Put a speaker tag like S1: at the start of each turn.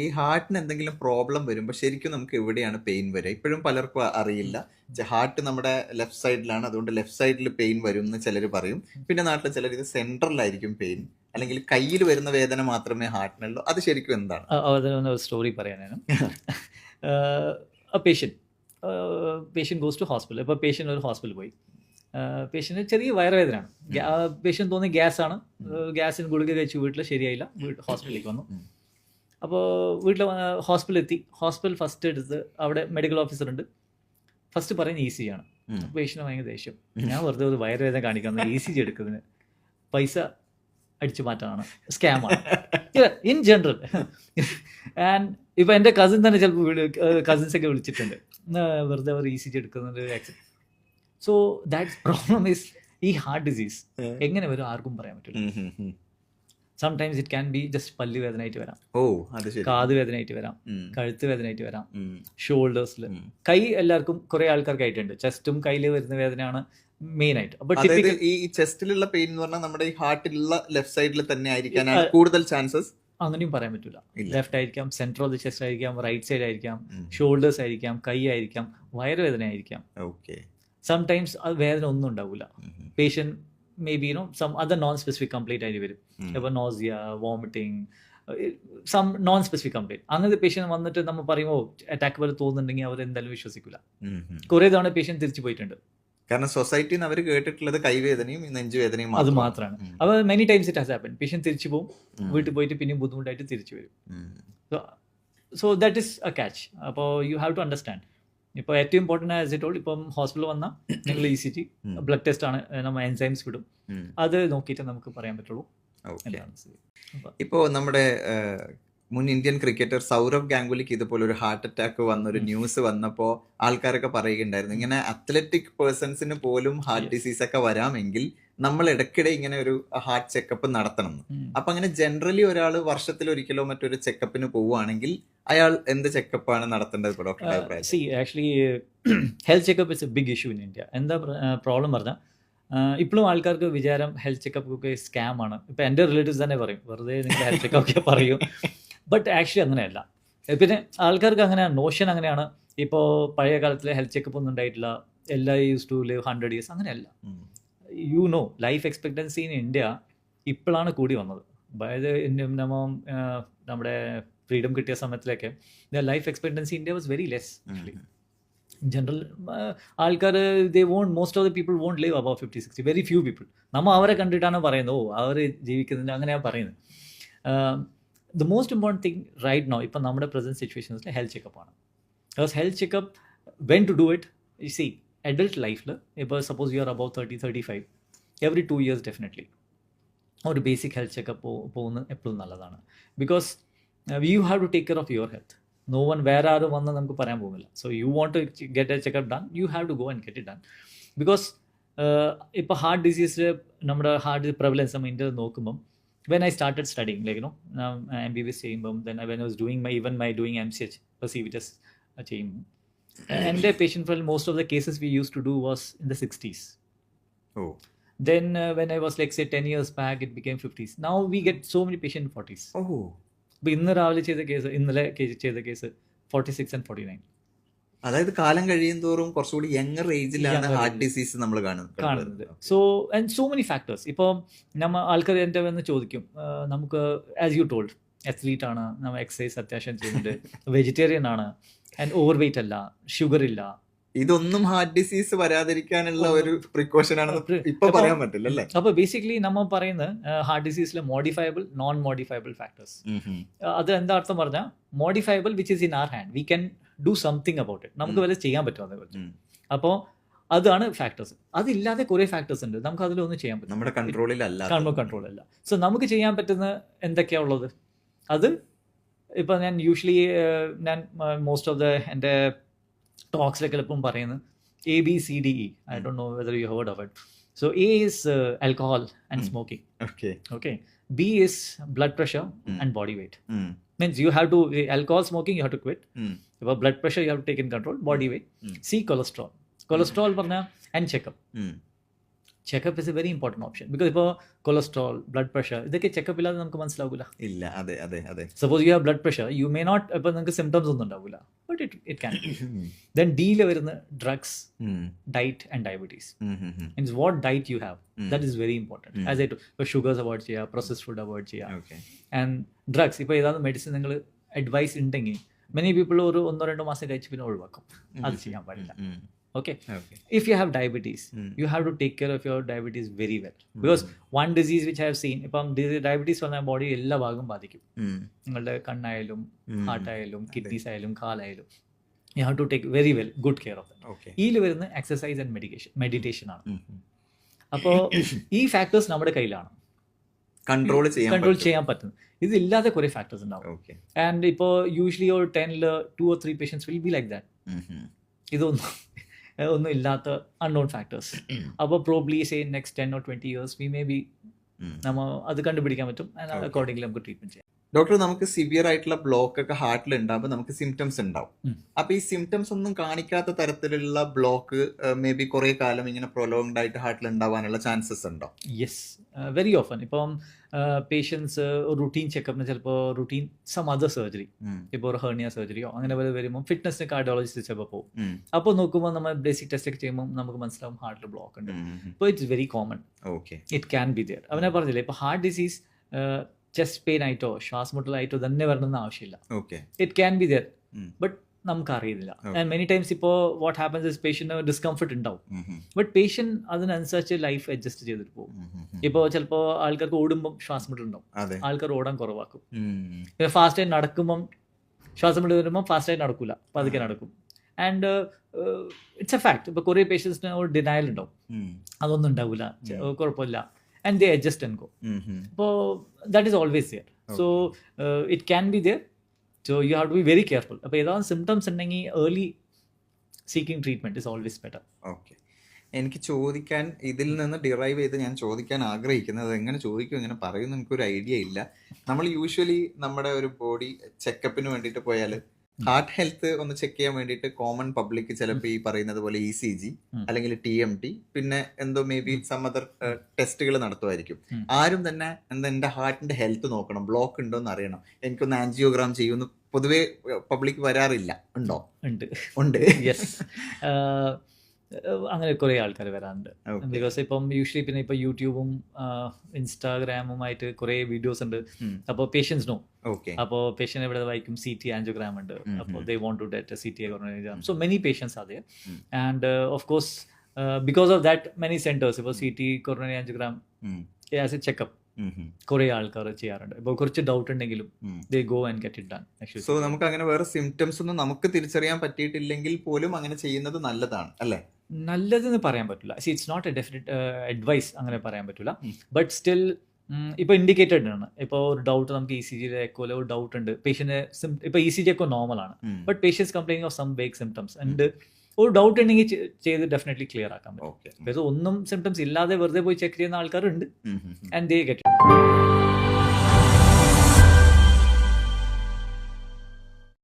S1: ഈ ഹാർട്ടിന് എന്തെങ്കിലും പ്രോബ്ലം വരുമ്പോൾ ശരിക്കും നമുക്ക് എവിടെയാണ് പെയിൻ വരിക? ഇപ്പോഴും പലർക്കും അറിയില്ല. ഹാർട്ട് നമ്മുടെ ലെഫ്റ്റ് സൈഡിലാണ് അതുകൊണ്ട് ലെഫ്റ്റ് സൈഡിൽ പെയിൻ വരും എന്ന് ചിലർ പറയും. പിന്നെ നാട്ടിൽ ചിലർ ഇത് സെൻട്രലായിരിക്കും പെയിൻ അല്ലെങ്കിൽ കയ്യിൽ വരുന്ന വേദന മാത്രമേ ഹാർട്ടിനുള്ളൂ അത് ശരിക്കും എന്താണ്?
S2: അതിനൊന്ന് സ്റ്റോറി പറയാനാണ് patient patient goes to hospital ഇപ്പോൾ പേഷ്യൻ ഒരു ഹോസ്പിറ്റലിൽ പോയി. പേഷ്യന് ചെറിയ വയറുവേദനയാണ്. പേഷ്യൻ തോന്നി ഗ്യാസാണ് ഗ്യാസിന് ഗുളിക കഴിച്ച് വീട്ടിൽ ശരിയായില്ല. വീട്ടിൽ ഹോസ്പിറ്റലിലേക്ക് വന്നു. അപ്പോൾ വീട്ടിൽ ഹോസ്പിറ്റലിൽ എത്തി ഹോസ്പിറ്റൽ ഫസ്റ്റ് എടുത്ത് അവിടെ മെഡിക്കൽ ഓഫീസർ ഉണ്ട്. ഫസ്റ്റ് പറയുന്നത് ഇ സി ആണ്. പേഷ്യന് ഭയങ്കര ദേഷ്യം. ഞാൻ വെറുതെ ഒരു വയറുവേദന കാണിക്കുന്ന ഇ സി ജി എടുക്കുന്നതിന് പൈസ അടിച്ചു മാറ്റാനാണ്. സ്കാമാണ് ഇൻ ജനറൽ ആൻഡ് ഇപ്പം എന്റെ കസിൻ തന്നെ ചിലപ്പോൾ കസിൻസ് ഒക്കെ വിളിച്ചിട്ടുണ്ട്. "എന്നാ വെറുതെ ഒരു ഇ സി ജി എടുക്കുന്നുണ്ട് സോ ദാറ്റ് പ്രോബ്ലം ഈസ് ഈ ഹാർട്ട് ഡിസീസ് എങ്ങനെ വരും ആർക്കും പറയാൻ പറ്റില്ല. Sometimes it can be just പല്ല് വേദനയായിട്ട് വരാം.
S1: ഓ അത് ശരി.
S2: കാത് വേദനയായിട്ട് വരാം. കഴുത്ത് വേദനയായിട്ട് വരാം. ഷോൾഡേഴ്സിൽ. കൈ എല്ലാവർക്കും കുറെ ആൾക്കാർക്കായിട്ടുണ്ട്. ചെസ്റ്റും കയ്യിൽ വരുന്ന വേദനയാണ് മെയിൻ ആയിട്ട് അപ്പൊ
S1: ഈ ചെസ്റ്റിലുള്ള പെയിൻ എന്ന് പറഞ്ഞാൽ നമ്മുടെ ഈ ഹാർട്ടിലുള്ള ലെഫ്റ്റ് സൈഡിൽ തന്നെ ആയിരിക്കാൻ കൂടുതൽ ചാൻസസ്
S2: അങ്ങനെയും പറയാൻ പറ്റില്ല. ലെഫ്റ്റ് ആയിരിക്കാം സെൻട്രൽ ഓഫ് ദി ചെസ്റ്റ് ആയിരിക്കാം റൈറ്റ് സൈഡ് ആയിരിക്കാം. ഷോൾഡേഴ്സ് ആയിരിക്കാം കൈ ആയിരിക്കാം വയറുവേദന ആയിരിക്കാം
S1: ഓക്കെ
S2: സംടൈംസ് അത് വേദന ഒന്നും ഉണ്ടാവില്ല patient may be you know some other non specific complaint ആയിട്ട് വരും. ഇപ്പോൾ nausea vomiting some non specific complaint അങ്ങനത്തെ പേഷ്യൻ വന്നിട്ട് നമ്മൾ പറയുമ്പോൾ അറ്റാക്ക് പോലെ തോന്നുന്നുണ്ടെങ്കിൽ അവർ എന്തായാലും വിശ്വസിക്കില്ല കുറേ തവണ പേഷ്യൻ തിരിച്ചു പോയിട്ടുണ്ട്.
S1: കാരണം സൊസൈറ്റിയിൽ നിന്ന് അവർ കേട്ടിട്ടുള്ളത് കൈവേദനയും നെഞ്ചുവേദനയും
S2: അത്
S1: മാത്രമാണ്.
S2: അപ്പോൾ many times it has happen patient തിരിച്ചു പോകും. വീട്ടിൽ പോയിട്ട് പിന്നെയും ബുദ്ധിമുട്ടായിട്ട് തിരിച്ചു വരും. So that is a catch അപ്പോൾ യു ഹാവ് ടു അണ്ടർസ്റ്റാൻഡ് ഇപ്പോൾ ഏറ്റവും ഇമ്പോർട്ടന്റ് ആസ് ഇറ്റ് ഓൾ ഇപ്പം ഹോസ്പിറ്റലിൽ വന്നാൽ നിങ്ങൾ E C G blood test ആണ് നമ്മൾ എൻസൈംസ് വിടും. അത് നോക്കിയിട്ട് നമുക്ക് പറയാൻ പറ്റുള്ളൂ.
S1: ഓക്കെ.
S2: എന്താണ് സ്ഥിതി. അപ്പൊ
S1: ഇപ്പോ നമ്മുടെ മുൻ ഇന്ത്യൻ ക്രിക്കറ്റർ സൗരവ് ഗാംഗുലിക്ക് ഇതുപോലെ ഒരു ഹാർട്ട് അറ്റാക്ക് വന്ന ഒരു ന്യൂസ് വന്നപ്പോൾ ആൾക്കാരൊക്കെ പറയുകയുണ്ടായിരുന്നു. ഇങ്ങനെ അത്ലറ്റിക് പേഴ്സൺസിന് പോലും ഹാർട്ട് ഡിസീസ് ഒക്കെ വരാമെങ്കിൽ നമ്മൾ ഇടയ്ക്കിടെ ഇങ്ങനെ ഒരു ഹാർട്ട് ചെക്കപ്പ് നടത്തണം. അപ്പൊ അങ്ങനെ ജനറലി ഒരാൾ വർഷത്തിൽ ഒരിക്കലോ മറ്റൊരു ചെക്കപ്പിന് പോവുകയാണെങ്കിൽ അയാൾ എന്ത് ചെക്കപ്പാണ് നടത്തേണ്ടത് ഇപ്പോൾ ഡോക്ടറുടെ അഭിപ്രായം
S2: see actually health checkup it's a big issue in India എന്താ പ്രോബ്ലം പറഞ്ഞാൽ ഇപ്പോഴും ആൾക്കാർക്ക് വിചാരം ഹെൽത്ത് ചെക്കപ്പ് ഒക്കെ സ്കാം ആണ്. ഇപ്പം എന്റെ റിലേറ്റീവ്സ് തന്നെ പറയും വെറുതെ നിങ്ങൾ ഹെൽത്ത് ചെക്കപ്പ് ഒക്കെ പറയും. ബട്ട് ആക്ച്വലി അങ്ങനെയല്ല. പിന്നെ ആൾക്കാർക്ക് അങ്ങനെ നോഷൻ അങ്ങനെയാണ്. ഇപ്പോൾ പഴയ കാലത്തിലെ ഹെൽത്ത് ചെക്കപ്പ് ഒന്നും ഉണ്ടായിട്ടില്ല. എല്ലാ used to live hundred years അങ്ങനെയല്ല. You know life expectancy in India ഇപ്പോഴാണ് കൂടി വന്നത്. അതായത് നമ്മ നമ്മുടെ ഫ്രീഡം കിട്ടിയ സമയത്തിലൊക്കെ life expectancy India was very less actually general ആൾക്കാർ they won't most of the people won't live above fifty sixty very few people നമ്മൾ അവരെ കണ്ടിട്ടാണ് പറയുന്നത് ഓ അവർ ജീവിക്കുന്നുണ്ട് അങ്ങനെയാണ് പറയുന്നത്. The most important thing right no ഇപ്പം നമ്മുടെ പ്രസന്റ് സിറ്റുവേഷൻസിൽ ഹെൽത്ത് ചെക്കപ്പ് ആണ്. Because health checkup when to do it see adult ലൈഫിൽ ഇപ്പോൾ suppose you are above thirty thirty five every two years definitely ഒരു ബേസിക് ഹെൽത്ത് ചെക്കപ്പ് പോകുന്നത് എപ്പോഴും നല്ലതാണ്. Because you have to take care of your health no one വേറെ ആരും വന്ന് നമുക്ക് പറയാൻ പോകുന്നില്ല. So you want to get a checkup done you have to go and get it done because ഇപ്പോൾ ഹാർട്ട് ഡിസീസ് നമ്മുടെ ഹാർട്ട് പ്രെവലൻസ് നമ്മൾ India നോക്കുമ്പം when I started studying like no M B B S ചെയ്യുമ്പം then when I was doing my even my doing M C H C V test ചെയ്യുമ്പോൾ എന്റെ patient fell most of the cases we used to do was in the sixties
S1: oh
S2: Then uh, when I was like say 10 years back, it became 50s. Now we get so many patient 40s.
S1: ഓ
S2: ഇപ്പൊ ഇന്ന് രാവിലെ ചെയ്ത case ഇന്നലെ case ചെയ്ത case forty six and forty nine
S1: അതായത് കാലം കഴിയും തോറും കുറച്ചുകൂടി യങ്ങർ ഏജിലാണ് ഹാർട്ട് ഡിസീസ് നമ്മൾ
S2: കാണുന്നത്.
S1: കാണുന്നത്.
S2: So and so many factors ഇപ്പോൾ നമ്മൾ ആൾക്കാർ എന്റെ വന്ന് ചോദിക്കും നമുക്ക് ആസ് യു ടോൾഡ് അത്ലീറ്റ് ആണ് നമ്മൾ എക്സസൈസ് അത്യാവശ്യം ചെയ്യുന്നുണ്ട് വെജിറ്റേറിയൻ ആണ് ആൻഡ് ഓവർ വെയിറ്റ് അല്ല ഷുഗർ ഇല്ല
S1: ഇതൊന്നും ഹാർട്ട് ഡിസീസ് വരാതിരിക്കാനുള്ള ഒരു പ്രിക്കോഷൻ ആണെന്ന് ഇപ്പൊ പറയാൻ പറ്റില്ല അല്ലേ?
S2: അപ്പോൾ ബേസിക്കലി നമ്മൾ പറയുന്നത് ഹാർട്ട് ഡിസീസിലെ മോഡിഫയബിൾ നോൺ മോഡിഫയബിൾ ഫാക്ടേഴ്സ് അത് എന്താ അർത്ഥം പറഞ്ഞാൽ modifiable which is in our hand we can do something about it നമുക്ക്. വല്ല ചെയ്യാൻ പറ്റും അതേപോലെ. അപ്പോൾ അതാണ് ഫാക്ടേഴ്സ് അതില്ലാതെ കുറേ ഫാക്ടേഴ്സ് ഉണ്ട്. നമുക്ക് അതിലൊന്നും ചെയ്യാൻ പറ്റും
S1: നമ്മുടെ കൺട്രോളിലല്ല
S2: അല്ല സോ നമുക്ക് ചെയ്യാൻ പറ്റുന്ന എന്തൊക്കെയാണ് ഉള്ളത്? അത് ഇപ്പം ഞാൻ യൂഷ്വലി ഞാൻ മോസ്റ്റ് ഓഫ് ദ എന്റെ ടോക്സിലൊക്കെ എളുപ്പം പറയുന്നത് A B C D E I don't know whether you heard of it so A is alcohol and
S1: Mm.
S2: Smoking
S1: okay
S2: okay b is blood pressure
S1: Mm.
S2: and body weight means you have to alcohol smoking you have to quit
S1: Mm.
S2: if a blood pressure you have to take in control body weight
S1: Mm.
S2: c cholesterol checkup is a very important option because ഇപ്പോൾ cholesterol blood pressure ഇതൊക്കെ checkup ഇല്ലാതെ നമുക്ക് മനസ്സിലാവില്ല
S1: ഇല്ല അതെ അതെ അതെ.
S2: Suppose you have blood pressure you may not ഇപ്പോൾ നിങ്ങൾക്ക് സിംറ്റംസ് ഒന്നും ഉണ്ടാവില്ല but it it can then ഡിയിൽ വരുന്ന drugs diet and diabetes. Means what diet you have. That is very
S1: important.
S2: As I to ഇപ്പോൾ ഷുഗേഴ്സ് അവോയ്ഡ് ചെയ്യുക process food avoid ചെയ്യുക.
S1: Okay
S2: and drugs ഇപ്പോൾ ഏതാണ് മെഡിസിൻ നിങ്ങൾ അഡ്വൈസ് ഉണ്ടെങ്കിൽ many people ഒരു ഒന്നോ രണ്ടോ മാസം കഴിച്ച് പിന്നെ ഒഴിവാക്കും. അത് ചെയ്യാൻ പാടില്ല. Okay
S1: okay.
S2: if you have diabetes
S1: Mm.
S2: you have to take care of your diabetes very well because one disease which i have seen ഇപ്പം ഡയബറ്റീസ് വന്നാൽ ബോഡി എല്ലാ ഭാഗവും ബാധിക്കും
S1: ഉം,
S2: നിങ്ങളുടെ കണ്ണായാലും
S1: ഉം.
S2: ഹാർട്ട് ആയാലും കിഡ്നീസ് ആയാലും കാലായാലും you have to take very well good care of them
S1: Okay.
S2: ഇതിൽ വരുന്ന എക്സസൈസ് ആൻഡ് മെഡിക്കേഷൻ മെഡിറ്റേഷൻ ആണ്. അപ്പോൾ ഈ ഫാക്ടേഴ്സ് നമ്മുടെ കയ്യിലാണ്
S1: കൺട്രോൾ ചെയ്യാൻ
S2: കൺട്രോൾ. ചെയ്യാൻ പറ്റുന്നത് ഇതില്ലാതെ കുറേ ഫാക്ടേഴ്സ് ഉണ്ടാവും
S1: Okay.
S2: ആൻഡ് ഇപ്പോൾ യൂഷ്വലി ഒരു ടെനിൽ two or three patients will be like that. ഇതൊന്നും ഒന്നും ഇല്ലാത്ത അൺനോൺ ഫാക്ടേഴ്സ് അപ്പോൾ probably say next ten or twenty years we may be. നമ്മൾ അത് കണ്ടുപിടിക്കാൻ പറ്റും. അക്കോർഡിംഗ്ലി നമുക്ക് ട്രീറ്റ്മെന്റ് ചെയ്യാം
S1: ഡോക്ടർ നമുക്ക് സിവിയർ ആയിട്ടുള്ള ബ്ലോക്ക് ഒക്കെ ഹാർട്ടിൽ ഉണ്ടാകുമ്പോൾ നമുക്ക് സിംറ്റംസ് ഉണ്ടാവും. അപ്പൊ ഈ സിംറ്റംസ് ഒന്നും കാണിക്കാത്ത തരത്തിലുള്ള ബ്ലോക്ക് മേ ബി കുറെ കാലം ഇങ്ങനെ പ്രൊലോങ്ഡ് ആയിട്ട് ഹാർട്ടിൽ ഉണ്ടാവാനുള്ള ചാൻസസ് ഉണ്ടോ?
S2: യെസ് വെരി ഓഫൻ ഇപ്പം പേഷ്യൻസ് റുട്ടീൻ ചെക്കപ്പിന് ചിലപ്പോൾ റുട്ടീൻ സം അതർ സർജറി ഇപ്പോൾ ഒരു ഹേർണിയ സർജറിയോ അങ്ങനെ വരെ വരുമ്പോൾ ഫിറ്റ്നസിന് കാർഡിയോളജിസ്റ്റ് ചിലപ്പോൾ പോകും അപ്പോൾ നോക്കുമ്പോൾ നമ്മൾ ബേസിക് ടെസ്റ്റ് ഒക്കെ ചെയ്യുമ്പോൾ നമുക്ക് മനസ്സിലാവും ഹാർട്ടിൽ ബ്ലോക്ക് ഉണ്ട്. അപ്പോൾ it's very common
S1: okay
S2: it can be there അവനെ പറഞ്ഞില്ലേ ഇപ്പോൾ ഹാർട്ട് ഡിസീസ് ചെസ്റ്റ് പെയിൻ ആയിട്ടോ ശ്വാസമുട്ടലായിട്ടോ തന്നെ വരണമെന്ന് ആവശ്യമില്ല.
S1: Okay
S2: it can be
S1: there.
S2: But നമുക്ക്. ആൻഡ് മെനി ടൈംസ് ഇപ്പോൾ what happens is patient discomfort ഉണ്ടാവും. ബട്ട് പേഷ്യന്റ് അതിനനുസരിച്ച് ലൈഫ് അഡ്ജസ്റ്റ് ചെയ്തിട്ട് പോകും. ഇപ്പോൾ ചിലപ്പോൾ ആൾക്കാർക്ക് ഓടുമ്പം ശ്വാസമുട്ടൽ ഉണ്ടാവും.
S1: അതെ.
S2: ആൾക്കാർ ഓടാൻ കുറവാക്കും.
S1: ഉം,
S2: ഫാസ്റ്റ് ഫാസ്റ്റായി നടക്കുമ്പം ശ്വാസമുട്ടൽ വരുമ്പോൾ ഫാസ്റ്റായി നടക്കില്ല പതുക്കെ. നടക്കും. ആൻഡ് ഇറ്റ്സ് എ ഫാക്ട് ഇപ്പോൾ കുറേ പേഷ്യൻസിന് ഒരു ഡിനയൽ ഉണ്ടാവും. അതൊന്നും ഉണ്ടാവില്ല ചെ-
S1: ഉം.
S2: they adjust and go. Mm-hmm.
S1: So that
S2: is always there. Okay. So uh, it can be there. So you have to be very careful. അപ്പോൾ ഏതാനും സിംറ്റംസ് ഉണ്ടെങ്കിൽ early seeking treatment is always better
S1: okay എനിക്ക് ചോദിക്കാൻ ഇതിൽ നിന്ന് derive ചെയ്ത് ഞാൻ ചോദിക്കാൻ ആഗ്രഹിക്കുന്നത് എങ്ങനെ ചോദിക്കും എങ്ങനെ പറയുന്ന എനിക്കൊരു ഐഡിയ ഇല്ല നമ്മൾ യൂഷ്വലി നമ്മുടെ ഒരു ബോഡി ചെക്കപ്പിന് വേണ്ടിയിട്ട് പോയാൽ ഹാർട്ട് ഹെൽത്ത് ഒന്ന് ചെക്ക് ചെയ്യാൻ വേണ്ടിയിട്ട് കോമൺ പബ്ലിക് ചിലപ്പോൾ ഈ പറയുന്നത് പോലെ ഇ സി ജി അല്ലെങ്കിൽ ടി എം ടി പിന്നെ എന്തോ മേ ബി സം അതർ ടെസ്റ്റുകൾ നടത്തുമായിരിക്കും. ആരും തന്നെ എന്താ എന്റെ ഹാർട്ടിന്റെ ഹെൽത്ത് നോക്കണം ബ്ലോക്ക് ഉണ്ടോ എന്ന് അറിയണം. എനിക്കൊന്ന് ആൻജിയോഗ്രാം ചെയ്യുമെന്ന് പൊതുവേ പബ്ലിക് വരാറില്ല. ഉണ്ടോ?
S2: ഉണ്ട്.
S1: ഉണ്ട്.
S2: യെസ് അങ്ങനെ കുറേ ആൾക്കാർ വരാറുണ്ട്. ബിക്കോസ് ഇപ്പം യൂഷ്വലി പിന്നെ ഇപ്പം യൂട്യൂബും ഇൻസ്റ്റാഗ്രാമുമായിട്ട് കുറേ വീഡിയോസ് ഉണ്ട്. അപ്പോൾ പേഷ്യൻസ് നോ
S1: ഓക്കെ
S2: അപ്പോൾ പേഷ്യന്റ് എവിടെ വായിക്കും? സി ടി ആൻജോഗ്രാം ഉണ്ട്. അപ്പോൾ. They want to get C T so many patients അതെ. And of course because of that many centres ഇപ്പോൾ C T coronary angiogram as a checkup കുറെ ആൾക്കാർ ചെയ്യാറുണ്ട്. ഇപ്പൊ കുറച്ച് ഡൗട്ട് ഉണ്ടെങ്കിലും they go and get it done
S1: so നമുക്ക് അങ്ങനെ വേറെ സിംറ്റംസ് ഒന്നും നമുക്ക് തിരിച്ചറിയാൻ പറ്റിയിട്ടില്ലെങ്കിൽ പോലും അങ്ങനെ ചെയ്യുന്നത് നല്ലതാണ് അല്ലേ?
S2: നല്ലതെന്ന് പറയാൻ പറ്റില്ല. See it's not a definite advice അങ്ങനെ പറയാൻ പറ്റില്ല. ബട്ട് സ്റ്റിൽ ഇപ്പോൾ ഇൻഡിക്കേറ്റഡ് ആണ്. ഇപ്പോൾ ഒരു ഡൗട്ട് നമുക്ക് ഇ സി ജിയിലെ എക്കോയിലെ ഒരു ഡൗട്ട് ഉണ്ട്. പേഷ്യന്റ് ഇപ്പോൾ ഇ സി ജി ഒക്കെ നോർമൽ ആണ്. But patients complaining of some weak symptoms and ഒരു ഡൗട്ട് ഉണ്ടെങ്കിൽ ചെയ്ത് ഡെഫിനറ്റ്ലി ക്ലിയർ ആക്കാൻ പറ്റും. ഒന്നും സിംറ്റംസ് ഇല്ലാതെ വെറുതെ പോയി ചെക്ക് ചെയ്യുന്ന ആൾക്കാരുണ്ട്. And they get